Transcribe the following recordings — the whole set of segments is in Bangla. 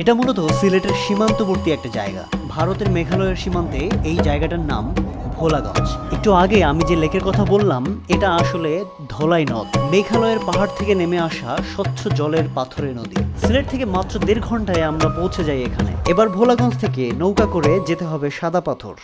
এটা মূলত সিলেটের সীমান্তবর্তী একটা জায়গা। ভারতের মেঘালয়ের সীমান্তে এই জায়গাটার নাম ভোলাগঞ্জ। একটু আগে আমি যে লেকের কথা বললাম, এটা আসলে ধলাই নদ। মেঘালয়ের পাহাড় থেকে নেমে আসা স্বচ্ছ জলের পাথরের নদী। সিলেট থেকে মাত্র দেড় ঘন্টায় আমরা পৌঁছে যাই এখানে। এবার ভোলাগঞ্জ থেকে নৌকা করে যেতে হবে সাদা পাথর।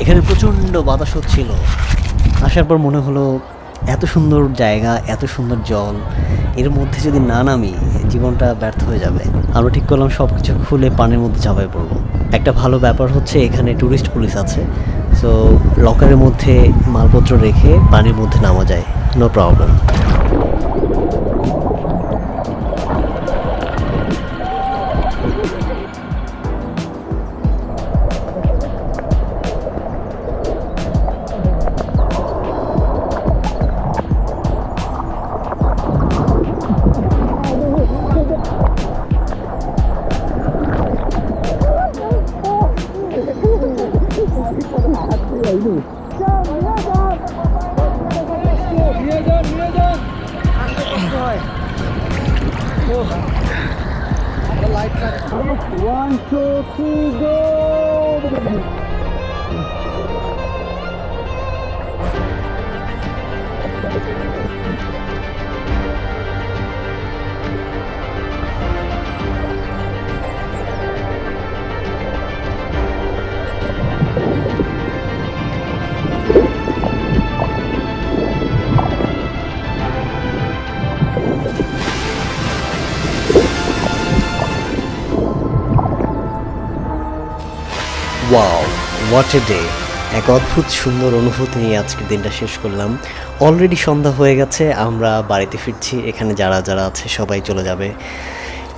এখানে প্রচণ্ড বাতাস হচ্ছিল। আসার পর মনে হলো, এত সুন্দর জায়গা, এত সুন্দর জল, এর মধ্যে যদি না নামি, জীবনটা ব্যর্থ হয়ে যাবে। আমরা ঠিক করলাম সব কিছু খুলে পানির মধ্যে ঝাঁপাই পড়ব। একটা ভালো ব্যাপার হচ্ছে, এখানে ট্যুরিস্ট পুলিশ আছে। সো লকারের মধ্যে মালপত্র রেখে পানির মধ্যে নামা যায়। No problem go. The. One, two, three, go. Wow what a day এক অদ্ভুত সুন্দর অনুভূতি নিয়ে আজকের দিনটা শেষ করলাম। অলরেডি সন্ধ্যা হয়ে গেছে, আমরা বাড়িতে ফিরছি। এখানে যারা যারা আছে, সবাই চলে যাবে।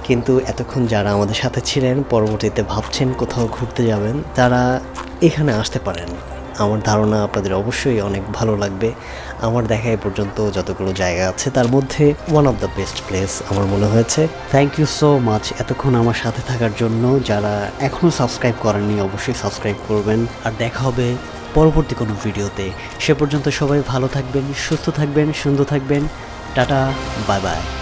কিন্তু এতক্ষণ যারা আমাদের সাথে ছিলেন, পরবর্তীতে ভাবছেন কোথাও ঘুরতে যাবেন, তারা এখানে আসতে পারেন। আমার ধারণা আপনাদের অবশ্যই অনেক ভালো লাগবে। আমার দেখা এ পর্যন্ত যতগুলো জায়গা আছে, তার মধ্যে one of the best place আমার মনে হয়েছে। থ্যাংক ইউ সো মাচ এতক্ষণ আমার সাথে থাকার জন্য। যারা এখনও সাবস্ক্রাইব করেননি, অবশ্যই সাবস্ক্রাইব করবেন। আর দেখা হবে পরবর্তী কোনো ভিডিওতে। সে পর্যন্ত সবাই ভালো থাকবেন, সুস্থ থাকবেন, সুন্দর থাকবেন। Tata bye bye